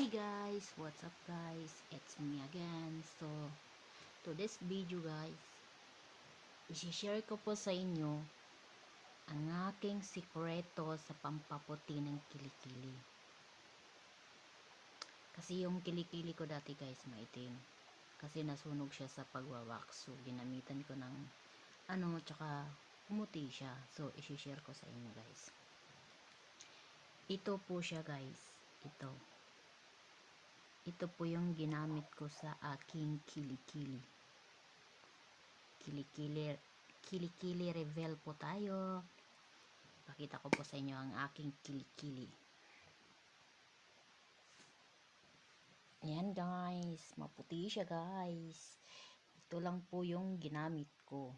Hi guys, what's up guys? It's me again. So, to this video guys, isi-share ko po sa inyo ang aking sikreto sa pampaputi ng kilikili. Kasi yung kilikili ko dati guys, maitim. Kasi nasunog siya sa pagwawax. So, ginamitan ko ng ano, tsaka pumuti siya. So, isi-share ko sa inyo guys. Ito po siya guys. Ito. Ito po yung ginamit ko sa aking kilikili. Kilikili, kilikili reveal po tayo. Pakita ko po sa inyo ang aking kilikili. Ayan guys, maputi siya guys. Ito lang po yung ginamit ko.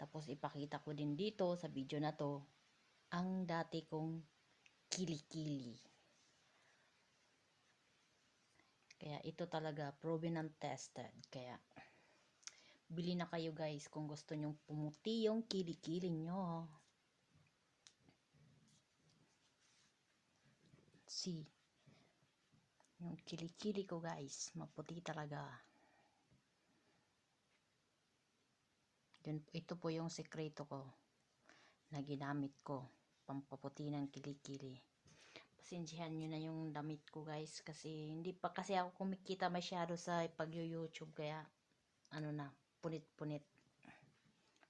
Tapos ipakita ko din dito sa video na to ang dati kong kilikili. Kaya ito talaga proven and tested. Kaya bili na kayo guys kung gusto nyong pumuti yung kilikili nyo. See. Yung kilikili ko guys, maputi talaga. Yun, ito po yung sekreto ko na ginamit ko pampaputi ng kilikili. Pasensyahan nyo na yung damit ko guys kasi hindi pa kasi ako kumikita masyado sa pag-youtube kaya ano na, punit-punit.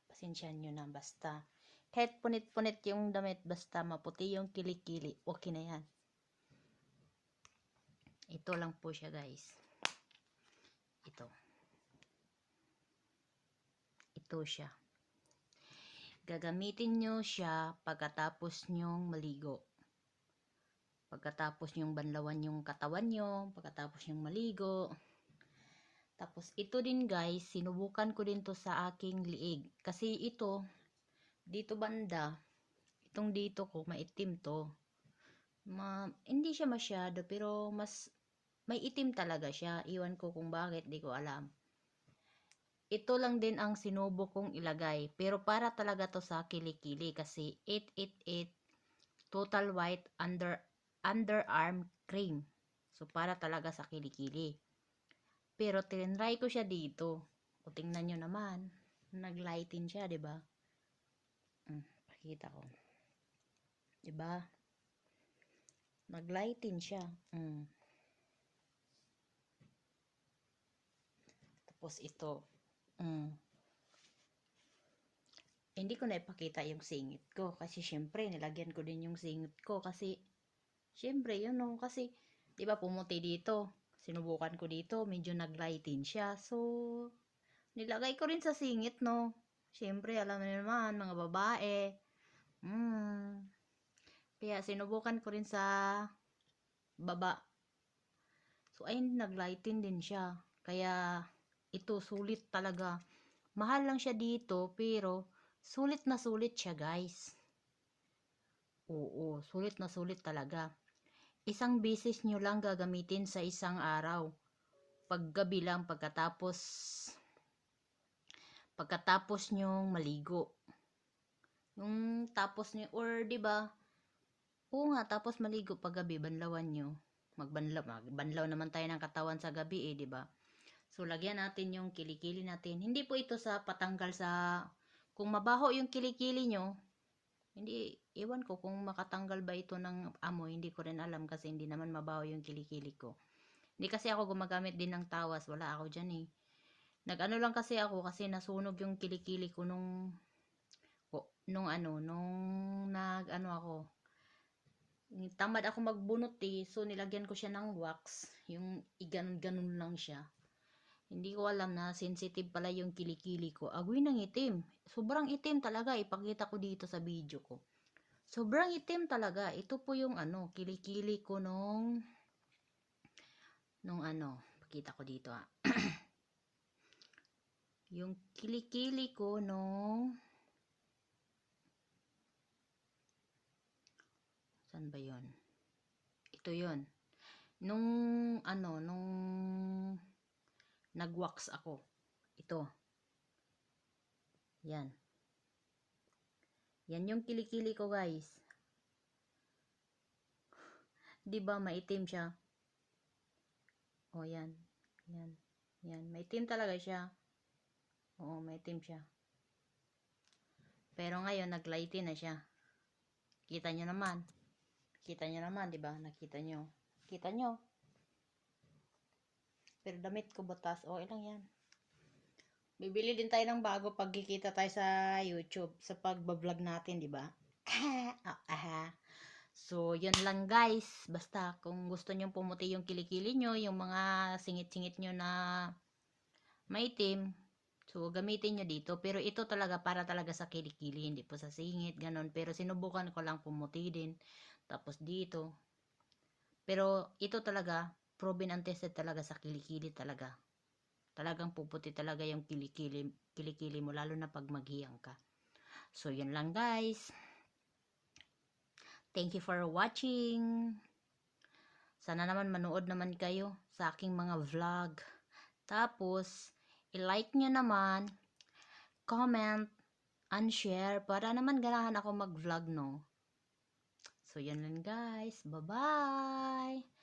Pasensyahan nyo na basta kahit punit-punit yung damit basta maputi yung kilikili okay na yan. Ito lang po siya guys. Ito. Ito siya. Gagamitin nyo siya pagkatapos nyong maligo. Pagkatapos nyong banlawan yung katawan nyo, pagkatapos nyong maligo. Tapos ito din guys, sinubukan ko din to sa aking liig. Kasi ito, dito banda, itong dito ko, maitim to. Ma, hindi siya masyado, pero mas may itim talaga siya. Iwan ko kung bakit, di ko alam. Ito lang din ang sinubo kong ilagay. Pero para talaga to sa kilikili kasi 888 Total White Under Underarm Cream. So para talaga sa kilikili. Pero tinry ko siya dito. O tingnan nyo naman. Naglightin siya, ba? Hmm, pakita ko. ba? Naglightin siya. Hmm. Tapos ito. Mm. Hindi ko na ipakita yung singit ko. Kasi syempre, nilagyan ko din yung singit ko. Kasi, syempre, yun no. Kasi, di ba pumuti dito. Sinubukan ko dito. Medyo naglightin siya. So, nilagay ko rin sa singit, no. Syempre, alam mo naman, mga babae. Mm. Kaya, sinubukan ko rin sa baba. So, ayun, naglightin din siya. Kaya, ito sulit talaga. Mahal lang siya dito pero sulit na sulit siya guys. Oo, sulit na sulit talaga. Isang bisis nyo lang gagamitin sa isang araw. Paggabi lang pagkatapos pagkatapos nyong maligo. Yung tapos nyo, or di ba Oo nga, tapos maligo paggabi, banlawan nyo. Magbanlaw, magbanlaw naman tayo ng katawan sa gabi eh, di ba? So, lagyan natin yung kilikili natin. Hindi po ito sa patanggal sa... Kung mabaho yung kilikili nyo, hindi, iwan ko kung makatanggal ba ito ng amoy. Hindi ko rin alam kasi hindi naman mabaho yung kilikili ko. Hindi kasi ako gumagamit din ng tawas. Wala ako dyan eh. Nag-ano lang kasi ako kasi nasunog yung kilikili ko nung... Nung ano, nung nag-ano ako. Tamad ako magbunot eh. So, nilagyan ko siya ng wax. Yung igan-ganon lang siya. Hindi ko alam na sensitive pala yung kilikili ko. Agoy ng itim. Sobrang itim talaga. Ipakita ko dito sa video ko. Sobrang itim talaga. Ito po yung ano, kilikili ko nung nung ano, pakita ko dito ah. yung kilikili ko nung Saan ba 'yon? Ito 'yon. Nung ano, nung nagwax ako. Ito. Yan. Yan yung kilikili ko, guys. 'Di ba maitim siya? Oh, yan. Yan. Yan. May team talaga siya. Oo, may team siya. Pero ngayon, naglighty na siya. Kita nyo naman. Kita nyo naman, di ba? Nakita nyo. Kita nyo. Pero damit ko butas. O, ilang yan. Bibili din tayo ng bago pag tayo sa YouTube sa pagbablog natin, di ba? Ah, aha. So, yun lang guys. Basta, kung gusto nyo pumuti yung kilikili nyo, yung mga singit-singit nyo na maitim, so, gamitin nyo dito. Pero ito talaga, para talaga sa kilikili, hindi po sa singit, ganon. Pero sinubukan ko lang pumuti din. Tapos dito. Pero, ito talaga, proven and tested talaga sa kilikili talaga. Talagang puputi talaga yung kilikili, kilikili mo, lalo na pag maghiyang ka. So, yun lang guys. Thank you for watching. Sana naman manood naman kayo sa aking mga vlog. Tapos, i-like nyo naman, comment, and share para naman ganahan ako mag-vlog, no? So, yan lang guys. Bye-bye!